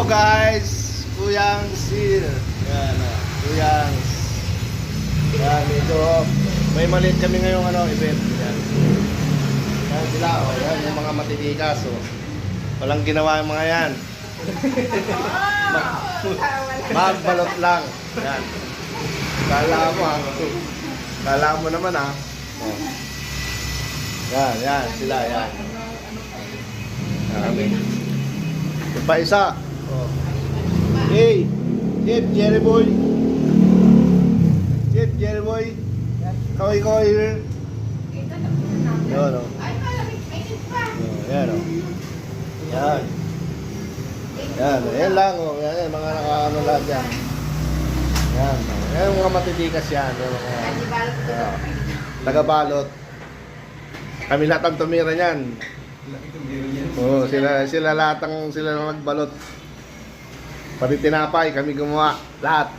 Hello guys! Kuyang Sir. Yan ah. Kuyang. Yan, medyo may maliit kami ngayong ano, event. Yan. Yan sila, oh. Yan, yung mga matitikas. Oh. Walang ginawa yung mga yan. Ma- Magbalot lang. Yan. Kala mo ha. Kala mo naman ha. Oh. Yan, yan, sila, yan. Yan kami. Yung pa isa. Oh. Hey, Chef Jerry Boy. Chef Jerry Boy. Kaway kaway here. Yan o. Yan o. Yan. Yan, yan lang o. Yan, yan, mga nakaano lahat yan. Yan. oh. Yan mga matitikas yan. Yung mga tagabalot. Kami lahat ang tumira niyan. Oo, sila sila lahat ang sila ang nagbalot. Pati tinapay kami gumawa lahat.